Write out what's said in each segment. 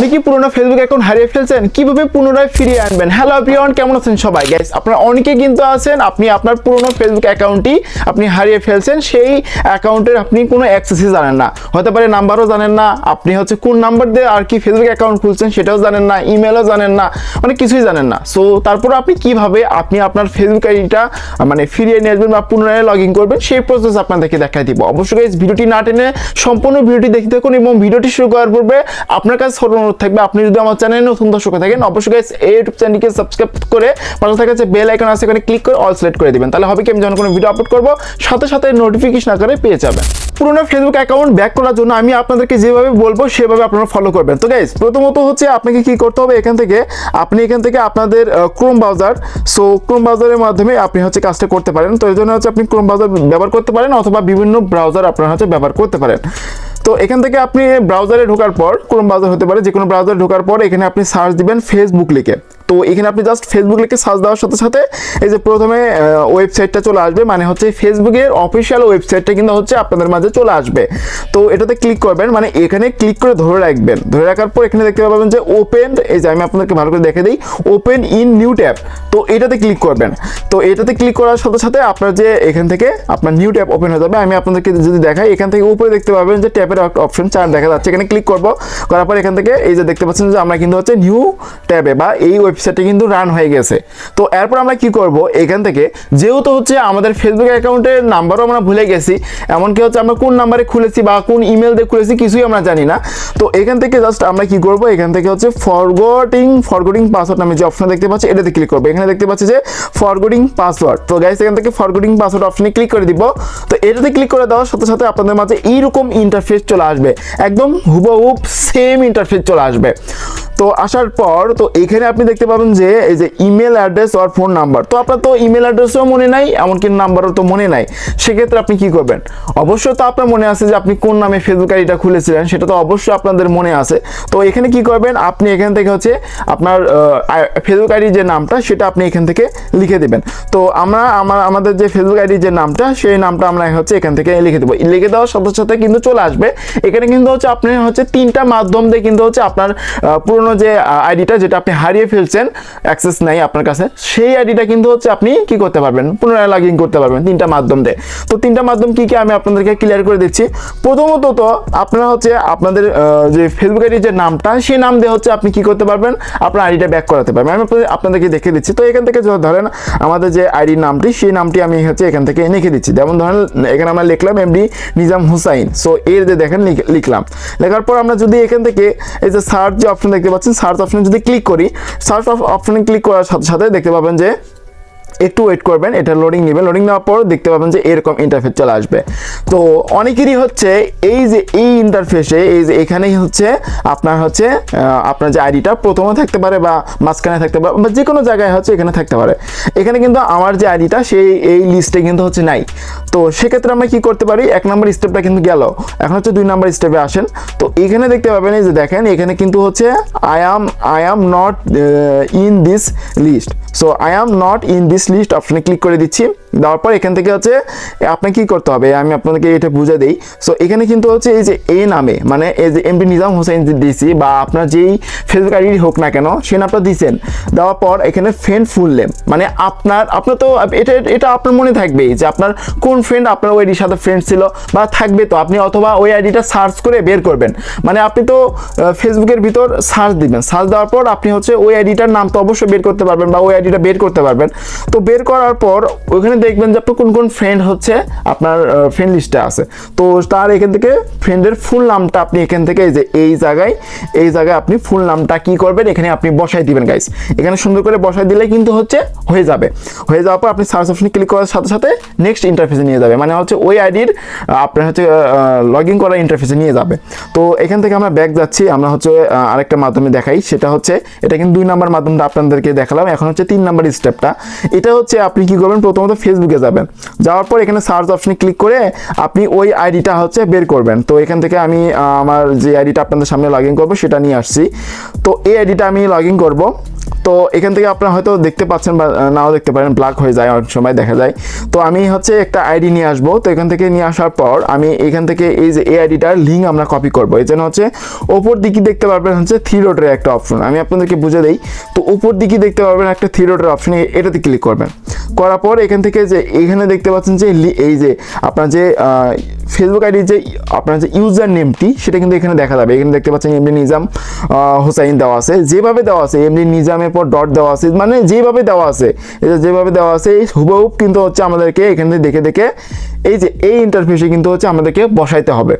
আপনি কি পুরোনো ফেসবুক অ্যাকাউন্ট হারিয়ে ফেলছেন? কীভাবে পুনরায় ফিরিয়ে আনবেন? হ্যালো এভরিওয়ান কেমন আছেন সবাই? গাইস আপনারা অনেকে কিন্তু আছেন আপনি আপনার পুরোনো ফেসবুক অ্যাকাউন্টটি আপনি হারিয়ে ফেলছেন সেই অ্যাকাউন্টের আপনি কোনো অ্যাক্সেসই জানেন না। হতে পারে নাম্বারও জানেন না আপনি হচ্ছে কোন নাম্বার দিয়ে আর কি ফেসবুক অ্যাকাউন্ট খুলছেন সেটাও জানেন না ইমেলও জানেন না মানে কিছুই জানেন না। সো তারপর আপনি কীভাবে আপনি আপনার ফেসবুক আইডিটা মানে ফিরিয়ে নিয়ে আসবেন বা পুনরায় লগ ইন করবেন সেই প্রসেস আপনাদেরকে দেখাই দিব। অবশ্যই guys, ভিডিওটি না টেনে সম্পূর্ণ ভিডিওটি দেখতে থাকুন এবং ভিডিওটি শুরু করার পূর্বে আপনার কাছে অনুরোধ থাকবে। আপনি যদি আমার চ্যানেলে নতুন দর্শক থাকেন অবশ্যই guys, এই ইউটিউব চ্যানেলকে সাবস্ক্রাইব করে পাশে থাকা যে বেল আইকন আছে এখানে ক্লিক করে অল সিলেক্ট করে দিবেন। তাহলে হবে কি আমি যখন কোনো ভিডিও আপলোড করব সাথে সাথে নোটিফিকেশন আকারে পেয়ে যাবেন। পুরোনো ফেসবুক অ্যাকাউন্ট ব্যাক করার জন্য আমি আপনাদেরকে যেভাবে বলব সেভাবে আপনারা ফলো করবেন। তো গাইজ প্রথমত হচ্ছে আপনাকে কি করতে হবে এখান থেকে আপনি এখান থেকে আপনাদের ক্রোম ব্রাউজার সো ক্রোম ব্রাউজারের মাধ্যমে আপনি হচ্ছে কাজটা করতে পারেন। তো এই জন্য হচ্ছে আপনি ক্রোম ব্রাউজার ব্যবহার করতে পারেন অথবা বিভিন্ন ব্রাউজার আপনারা হচ্ছে ব্যবহার করতে পারেন। তো এখান থেকে আপনি ব্রাউজারে ঢোকার পর ক্রোম ব্রাউজার হতে পারে যে কোনো ব্রাউজারে ঢোকার পর এখানে আপনি সার্চ দিবেন ফেসবুক লিখে। তো এখানে আপনি জাস্ট ফেসবুক লিখে সার্চ দেওয়ার সাথে সাথে এই যে প্রথমে ওয়েবসাইটটা চলে আসবে মানে হচ্ছে ফেসবুকের অফিসিয়াল ওয়েবসাইটটা কিন্তু হচ্ছে আপনাদের মাঝে চলে আসবে। তো এটাতে ক্লিক করবেন মানে এখানে ক্লিক করে ধরে রাখবেন। ধরে রাখার পর এখানে দেখতে পাবেন যে ওপেন এই যে আমি আপনাদেরকে ভালো করে দেখে দিই ওপেন ইন নিউ ট্যাব তো এটাতে ক্লিক করবেন। তো এটাতে ক্লিক করার সাথে সাথে আপনার যে এখান থেকে আপনার নিউ ট্যাব ওপেন হয়ে যাবে। আমি আপনাদেরকে যদি দেখাই, এখান থেকে উপরে দেখতে পাবেন যে ট্যাবের অপশন চার দেখা যাচ্ছে। এখানে ক্লিক করব, করার পর এখান থেকে এই যে দেখতে পাচ্ছেন যে আমরা কিন্তু হচ্ছে নিউ ট্যাবে বা এই ওয়েবসাইটে কিন্তু রান হয়ে গেছে। তো এরপর আমরা কি করব? এখান থেকে যেহেতু হচ্ছে আমাদের ফেসবুক অ্যাকাউন্টের নাম্বারও আমরা ভুলে গেছি, এমনকি হচ্ছে আমরা কোন নাম্বারে খুলেছি বা কোন ইমেল দিয়ে খুলেছি কিছুই আমরা জানি না। তো এখান থেকে জাস্ট আমরা কি করব? এখান থেকে হচ্ছে ফরগটিং ফরগটিং পাসওয়ার্ড নামে যে অপশন দেখতে পাচ্ছি, এটাতে ক্লিক করব। এখানে দেখতে পাচ্ছি যে ফরগটিং পাসওয়ার্ড তো গাইস এখান থেকে ফরগটিং পাসওয়ার্ড অপশনে ক্লিক করে দিব। তো এটাতে ক্লিক করে দেওয়ার সাথে সাথে আপনাদের মাঝে এইরকম ইন্টারফেস চলে আসবে। একদম হুবহুব সেম ইন্টারফেস চলে আসবে। তো আসার পর, তো এখানে আপনি দেখতে পাবেন যে, এই যে ইমেল অ্যাড্রেস আর ফোন নাম্বার তো আপনার তো ইমেল অ্যাড্রেসও মনে নাই, এমনকি নাম্বারও তো মনে নাই। সেক্ষেত্রে আপনি কি করবেন? অবশ্যই তো আপনার মনে আছে যে, আপনি কোন নামে ফেসবুক আইডিটা খুলেছিলেন, সেটা তো অবশ্যই আপনাদের মনে আছে। তো এখানে কি করবেন? আপনি এখান থেকে হচ্ছে আপনার ফেসবুক আইডির যে নামটা, সেটা আপনি এখান থেকে লিখে দেবেন। তো আমরা, আমার, আমাদের যে ফেসবুক আইডির যে নামটা, সেই নামটা আমরা হচ্ছে এখান থেকে লিখে দেবো। লিখে দেওয়ার সাথে সাথে কিন্তু চলে আসবে। এখানে কিন্তু হচ্ছে আপনি হচ্ছে তিনটা মাধ্যম দিয়ে কিন্তু হচ্ছে আপনার পুরনো যে আইডিটা, যেটা আপনি হারিয়ে ফেলছেন অ্যাক্সেস নাই আপনার কাছে, সেই আইডিটা কিন্তু হচ্ছে আপনি কি করতে পারবেন? পুনরায় লগ ইন করতে পারবেন তিনটা মাধ্যম দিয়ে। তো তিনটা মাধ্যম কি কি আমি আপনাদেরকে ক্লিয়ার করে দিচ্ছি। প্রথমত তো আপনারা হচ্ছে আপনাদের যে ফেসবুক আইডির যে নামটা, সেই নাম দিয়ে হচ্ছে আপনি কি করতে পারবেন? আপনার আইডিটা ব্যাক করাতে পারবেন। আমি আপনাদেরকে দেখে দিচ্ছি। তো এখান থেকে ধরেন আমাদের যে আইডির নামটি, সেই নামটি আমি হচ্ছে এখান থেকে লিখে দিচ্ছি। যেমন ধরেন, এখানে আমরা লিখলাম এমডি নিজাম হুসাইন সো এর যে দেখেন, লিখ- লিখলাম। লেখার পর আমরা যদি এখান থেকে, এই যে সার্চ যে অপশন দেখতে পাচ্ছেন সার্চ অপশনে যদি ক্লিক করি সার্চ অপশনে ক্লিক করার সাথে সাথে দেখতে পাবেন যে একটু ওয়েট করবেন, এটা লোডিং নেবেন। লোডিং নেওয়ার পর দেখতে পাবেন যে এরকম ইন্টারফেস চলে আসবে। তো অনেকেরই হচ্ছে এই যে এই ইন্টারফেসে এই যে এখানেই হচ্ছে আপনার হচ্ছে আপনার যে আইডিটা প্রথমে থাকতে পারে বা মাঝখানে থাকতে পারে বা যে কোনো জায়গায় হচ্ছে এখানে থাকতে পারে। এখানে কিন্তু আমার যে আইডিটা সেই, এই লিস্টে কিন্তু হচ্ছে নাই। তো সেক্ষেত্রে আমরা কি করতে পারি? এক নম্বর স্টেপটা কিন্তু গেল। এখন হচ্ছে দুই নম্বর স্টেপে আসেন। তো এখানে দেখতে পাবেন, এই যে দেখেন, এখানে কিন্তু হচ্ছে I am I am not in this list so I am not in this list অপশনে ক্লিক করে দিচ্ছি। দেওয়ার পর এখান থেকে হচ্ছে আপনাকে কি করতে হবে? আমি আপনাদেরকে এটা বুঝে দিই। সো এখানে কিন্তু হচ্ছে এই যে এ নামে মানে এই যে এমপি নিজাম হোসেন দিছি বা আপনার যেই ফেসবুক আইডি হোক না কেন, সে নামটা দিছেন। দেওয়ার পর এখানে ফ্রেন্ড ফুল নেম মানে আপনার আপনার তো, এটা এটা আপনার মনে থাকবেই যে আপনার কোন ফ্রেন্ড আপনার ওই আইডির সাথে ফ্রেন্ড ছিল বা থাকবে তো। আপনি অথবা ওই আইডিটা সার্চ করে বের করবেন। মানে আপনি তো ফেসবুকের ভিতর সার্চ দিবেন। সার্চ দেওয়ার পর আপনি হচ্ছে ওই আইডিটার নাম তো অবশ্যই বের করতে পারবেন বা ওই আইডিটা বের করতে পারবেন। তো বের করার পর ওইখানে দেখবেন যে আপনার কোন কোন ফ্রেন্ড হচ্ছে আপনার ফ্রেন্ড লিস্টে আছে। তো তার এখান থেকে ফ্রেন্ডের ফুল নামটা আপনি এখান থেকে এই যে এই জায়গায় এই জায়গায় আপনি ফুল নামটা কি করবেন, এখানে আপনি বসাই দিবেন গাইস এখানে সুন্দর করে বসাই দিলে কিন্তু হচ্ছে হয়ে যাবে। হয়ে যাওয়ার পর আপনি সার্চ অপশনে ক্লিক করার সাথে সাথে নেক্সট ইন্টারফেসে নিয়ে যাবে। মানে হচ্ছে ওই আইডির আপনার হচ্ছে লগ ইন করার ইন্টারফেসে নিয়ে যাবে। তো এখান থেকে আমরা ব্যাক যাচ্ছি, আমরা হচ্ছে আরেকটা মাধ্যমে দেখাই। সেটা হচ্ছে, এটা কিন্তু দুই নাম্বার মাধ্যমটা আপনাদেরকে দেখালাম। এখন হচ্ছে তিন নাম্বার স্টেপটা এটা হচ্ছে আপনি কি করবেন? প্রথমত ফেসবুকে যাবেন। যাওয়ার পর এখানে সার্চ অপশনে ক্লিক করে আপনি ওই আইডিটা হচ্ছে বের করবেন। তো এখান থেকে আমি আমার যে আইডিটা আপনাদের সামনে লগ ইন করব সেটা নিয়ে আসছি। তো এই আইডিটা আমি লগ ইন করব। তো এখান থেকে আপনারা হয়তো দেখতে পাচ্ছেন বা নাও দেখতে পারেন ব্ল্যাক হয়ে যায়, অনেক সময় দেখা যায়। তো আমি হচ্ছে একটা আইডি নিয়ে আসব। তো এখান থেকে নিয়ে আসার পর আমি এখান থেকে এই যে এই আইডিটার লিঙ্ক আমরা কপি করব। এই জন্য হচ্ছে ওপর দিকে দেখতে পারবেন হচ্ছে থ্রি ডটের একটা অপশন আমি আপনাদেরকে বুঝে দিই, তো উপর দিকে দেখতে পারবেন একটা থ্রি ডটের অপশন এটাতে ক্লিক করবেন। করার পর এখান থেকে যে এখানে দেখতে পাচ্ছেন যে এই যে আপনার যে ফেসবুক আইডির যে আপনার যে ইউজার নেমটি সেটা কিন্তু এখানে দেখা যাবে। এখানে দেখতে পাচ্ছেন এমনি নিজাম হোসাইন দেওয়া আছে। যেভাবে দেওয়া আছে এমনি নিজামের পর ডট দেওয়া আছে। মানে যেভাবে দেওয়া আছে যেভাবে দেওয়া আছে, এই হুবহুব কিন্তু হচ্ছে আমাদেরকে এখান দেখে দেখে এই যে এই ইন্টারফেসে কিন্তু হচ্ছে আমাদেরকে বসাইতে হবে।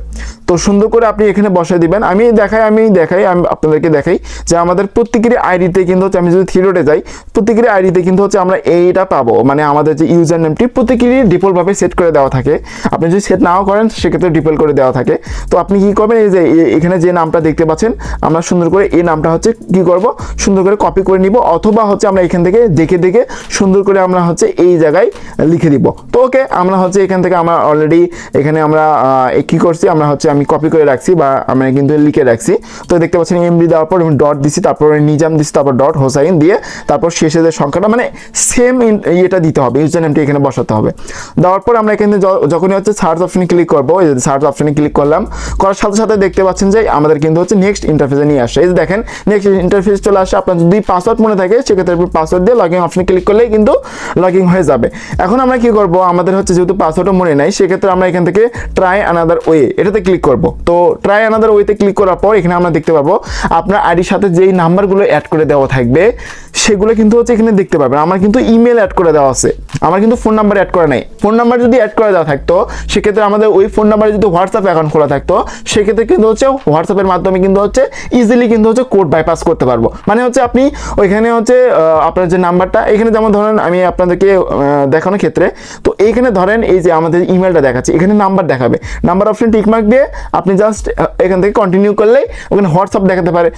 তো সুন্দর করে আপনি এখানে বসাই দিবেন। আমি দেখাই আমি দেখাই, আমি আপনাদেরকে দেখাই যে আমাদের প্রত্যেকেরই আইডিতে কিন্তু হচ্ছে আমি যদি থিরোটে যাই, প্রত্যেকেরই আইডিতে কিন্তু হচ্ছে আমরা এইটা পাবো। মানে আমাদের যে ইউজার নেমটি প্রত্যেকেরই ডিফল্টভাবে সেট করে দেওয়া থাকে। আপনি যদি সেট নাও করেন, সেক্ষেত্রে ডিফল্ট করে দেওয়া থাকে। তো আপনি কি করবেন? এই যে এখানে যে নামটা দেখতে পাচ্ছেন, আমরা সুন্দর করে এই নামটা হচ্ছে কি করব? সুন্দর করে কপি করে নিব, অথবা হচ্ছে আমরা এখান থেকে দেখে দেখে সুন্দর করে আমরা হচ্ছে এই জায়গায় লিখে দিব। তো ওকে, আমরা হচ্ছে এখান থেকে আমরা অলরেডি এখানে আমরা কি করছি? আমরা হচ্ছে আমি কপি করে রাখছি বা আমরা কিন্তু লিখে রাখছি। তো দেখতে পাচ্ছেন এমডি দেওয়ার পর ডট দিছি, তারপর নিজাম দিছি, তারপর ডট হোসাইন দিয়ে তারপর শেষে যে সংখ্যাটা মানে সেম ইয়েটা দিতে হবে ইউজার নেমটি এখানে বসাতে হবে। দেওয়ার পর আমরা এখানে যখনই হচ্ছে সার্চ অপশনে ক্লিক করব, এই সার্চ অপশনে ক্লিক করলাম, করার সাথে সাথে দেখতে পাচ্ছেন যে আমাদের কিন্তু হচ্ছে নেক্সট ইন্টারফেসে নিয়ে আসে। এই দেখেন নেক্সট ইন্টারফেস চলে আসে, আপনার যদি পাসওয়ার্ড মনে থাকে, সেক্ষেত্রে পাসওয়ার্ড দিয়ে লগইন অপশনে ক্লিক করলেই কিন্তু লগইন হয়ে যাবে। এখন আমরা কি করব? আমাদের হচ্ছে যেহেতু পাসওয়ার্ডও মনে নাই, সেক্ষেত্রে আমরা এখান থেকে ট্রাই আনাদার ওয়ে এটাতে ক্লিক করব। তো ট্রাই আনাদার ওয়েতে ক্লিক করার পর এখানে আমরা দেখতে পাবো, আপনার আইডির সাথে যেই নাম্বারগুলো অ্যাড করে দেওয়া থাকবে, সেগুলো কিন্তু হচ্ছে এখানে দেখতে পাবেন। আমার কিন্তু ইমেল অ্যাড করে দেওয়া আছে। আমার কিন্তু ফোন নাম্বার অ্যাড করা নাই। ফোন নাম্বার যদি অ্যাড করে দেওয়া থাকতো, সেক্ষেত্রে আমাদের ওই ফোন নাম্বারে যদি হোয়াটসঅ্যাপ অ্যাকাউন্ট খোলা থাকতো, সেক্ষেত্রে কিন্তু হচ্ছে হোয়াটসঅ্যাপের মাধ্যমে কিন্তু হচ্ছে ইজিলি কিন্তু হচ্ছে কোড বাইপাস করতে পারব। মানে হচ্ছে আপনি ওইখানে হচ্ছে আপনার যে নাম্বারটা, এখানে যেমন ধরেন আমি আপনাদেরকে দেখানোর ক্ষেত্রে, তো এইখানে ধরেন এই যে আমাদের ইমেলটা দেখাচ্ছে, এখানে নাম্বার দেখাবে। নাম্বার অপশন টিকমার্ক দিয়ে আপনি জাস্ট এখান থেকে কন্টিনিউ করলেই ওখানে হোয়াটসঅ্যাপ দেখাতে পারে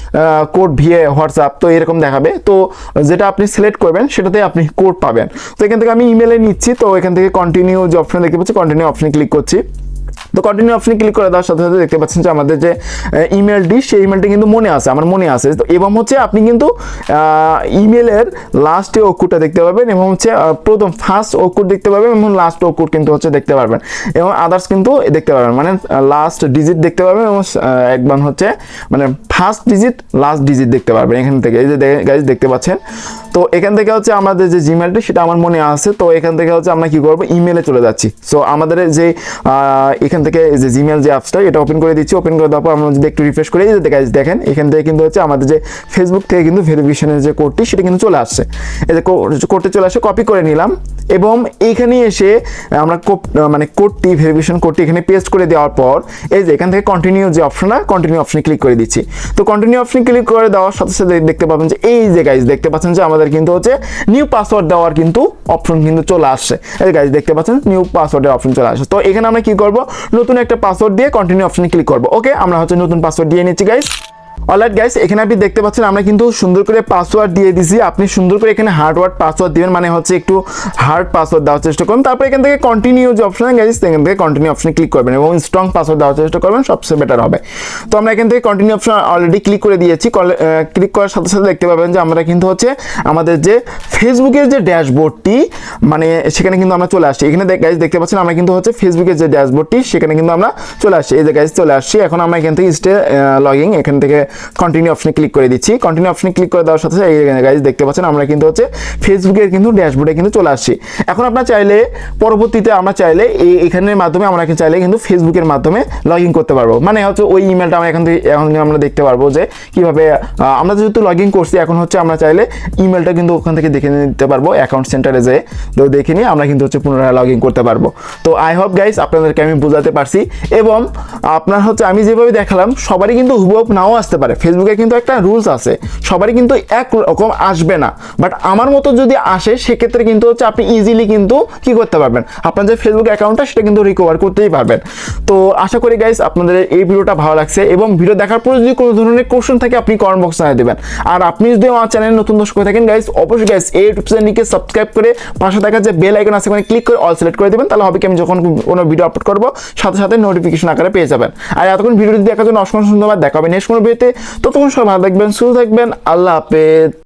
কোড ভিএ হোয়াটসঅ্যাপ তো এরকম দেখাবে। তো যেটা আপনি সিলেক্ট করবেন, সেটাতে আপনি কোড পাবেন। তো এখান থেকে আমি ইমেলে নিচ্ছি, তো এখান থেকে কন্টিনিউ যে অপশন দেখতে পাচ্ছি কন্টিনিউ অপশনে ক্লিক করছি। তো কন্টিনিউ অপশনে ক্লিক করে দেওয়ার সাথে সাথে দেখতে পাচ্ছেন যে আমাদের যে ইমেলটি সেই ইমেলটি কিন্তু মনে আছে, আমার মনে আছে। তো এবং হচ্ছে আপনি কিন্তু ইমেলের লাস্টে অক্ষরটা দেখতে পাবেন এবং হচ্ছে প্রথম ফার্স্ট অক্ষর দেখতে পাবেন এবং লাস্ট অক্ষর কিন্তু হচ্ছে দেখতে পারবেন। এবং আদার্স কিন্তু দেখতে পারবেন মানে লাস্ট ডিজিট দেখতে পাবেন এবং একবার হচ্ছে মানে ফার্স্ট ডিজিট লাস্ট ডিজিট দেখতে পারবেন এখান থেকে। এই যে গাইজ দেখতে পাচ্ছেন? তো এখান থেকে হচ্ছে আমাদের যে জিমেলটি সেটা আমার মনে আছে। তো এখান থেকে হচ্ছে আমরা কি করব? ইমেলে চলে যাচ্ছি। সো আমাদের যে এখান থেকে যে জিমেল যে অ্যাপসটা এটা ওপেন করে দিচ্ছি। ওপেন করে দেওয়ার পর আমরা যদি একটু রিফ্রেশ করি, এই যে দেখেন, এখান থেকে কিন্তু হচ্ছে আমাদের যে ফেসবুক থেকে কিন্তু ভেরিফিকেশনের যে কোডটি সেটা কিন্তু চলে আসছে। এই যে কোডটি চলে আসে কপি করে নিলাম। এবং এইখানে এসে আমরা মানে কোডটি ভেরিফিকেশন কোডটি এখানে পেস্ট করে দেওয়ার পর, এই যে এখান থেকে কন্টিনিউ যে অপশনটা কন্টিনিউ অপশনে ক্লিক করে দিচ্ছি। তো কন্টিনিউ অপশনে ক্লিক করে দেওয়ার সাথে সাথে দেখতে পাবেন যে, এই যে গাইজ দেখতে পাচ্ছেন যে আমাদের কিন্তু হচ্ছে নিউ পাসওয়ার্ড দেওয়ার কিন্তু অপশন কিন্তু চলে আসছে। এই গাইজ দেখতে পাচ্ছেন নিউ পাসওয়ার্ডের অপশন চলে আসছে। তো এখানে আমরা কি করব? নতুন একটা পাসওয়ার্ড দিয়ে কন্টিনিউ অপশনে ক্লিক করব। ওকে আমরা হচ্ছে নতুন পাসওয়ার্ড দিয়ে নিচ্ছি গাইজ অলরাইট গাইস এখানে আপনি দেখতে পাচ্ছেন আমরা কিন্তু সুন্দর করে পাসওয়ার্ড দিয়ে দিছি। আপনি সুন্দর করে এখানে হার্ডওয়ার্ড পাসওয়ার্ড দিবেন মানে হচ্ছে একটু হার্ড পাসওয়ার্ড দেওয়ার চেষ্টা করুন। তারপর এখান থেকে কন্টিনিউ যে অপশন গাইস এখান থেকে কন্টিনিউ অপশনে ক্লিক করবেন এবং স্ট্রং পাসওয়ার্ড দেওয়ার চেষ্টা করবেন, সবচেয়ে বেটার হবে। তো আমরা এখান থেকে কন্টিনিউ অপশন অলরেডি ক্লিক করে দিয়েছি। ক্লিক করার সাথে সাথে দেখতে পাবেন যে আমরা কিন্তু হচ্ছে আমাদের যে ফেসবুকের যে ড্যাশবোর্ডটি মানে সেখানে কিন্তু আমরা চলে আসছি। এখানে গাইজ দেখতে পাচ্ছেন আমরা কিন্তু হচ্ছে ফেসবুকের যে ড্যাশবোর্ডটি, সেখানে কিন্তু আমরা চলে আসছি। এই যে গাইজ চলে আসছি। এখন আমরা এখান থেকে স্টে লগিং এখান থেকে কন্টিনিউ অপশনে ক্লিক করে দিচ্ছি। কন্টিনিউ অপশনে ক্লিক করে দেওয়ার সাথে সাথে, এই গাইজ দেখতে পাচ্ছেন, আমরা কিন্তু হচ্ছে ফেসবুকের কিন্তু ড্যাশবোর্ডে কিন্তু চলে আসছি। এখন আপনার চাইলে, পরবর্তীতে আমরা চাইলে এই এখানের মাধ্যমে আমরা চাইলে কিন্তু ফেসবুকের মাধ্যমে লগ ইন করতে পারব। মানে হচ্ছে ওই ইমেলটা আমরা এখান থেকে এখন আমরা দেখতে পারব যে কীভাবে আমরা যেহেতু লগ ইন করছি, এখন হচ্ছে আমরা চাইলে ইমেলটা কিন্তু ওখান থেকে দেখে নিতে পারব। অ্যাকাউন্ট সেন্টারে যে তো দেখে নিয়ে আমরা কিন্তু হচ্ছে পুনরায় লগ ইন করতে পারব। তো আই হোপ গাইস আপনাদেরকে আমি বোঝাতে পারছি এবং আপনার হচ্ছে আমি যেভাবে দেখালাম, সবারই কিন্তু হুবহুব নাও আসতে পারে। ফেসবুকে কিন্তু একটা রুলস আছে। সবারই কিন্তু এক রকম আসবে না। বাট আমার মতো যদি আসে, সেক্ষেত্রে কিন্তু হচ্ছে আপনি ইজিলি কিন্তু কি করতে পারবেন? আপনার যে ফেসবুক অ্যাকাউন্টটা সেটা কিন্তু রিকভার করতেই পারবেন। তো আশা করি গাইস আপনাদের এই ভিডিওটা ভালো লাগছে এবং ভিডিও দেখার পর যদি কোনো ধরনের কোশ্চেন থাকে, আপনি কমেন্ট বক্সে জানিয়ে দেবেন। আর আপনি যদি আমার চ্যানেলে নতুন দর্শক হয়ে থাকেন গাইস অবশ্যই গাইস এই ইউটিউব চ্যানেলটিকে সাবস্ক্রাইব করে পাশে থাকা যে বেল আইকন আছে, ওখানে ক্লিক করে অল সিলেক্ট করে দেবেন। তাহলে হবে কি, আমি যখন কোনো ভিডিও আপলোড করব, সাথে সাথে নোটিফিকেশন আকারে পেয়ে যাবেন। আর এতক্ষণ ভিডিওটি দেখার জন্য অসংখ্য ধন্যবাদ। দেখা হবে নেক্সট কোনো ভিডিওতে ততক্ষণ সবাই ভালো থাকবেন সুস্থ থাকবেন আল্লাহ হাফেজ।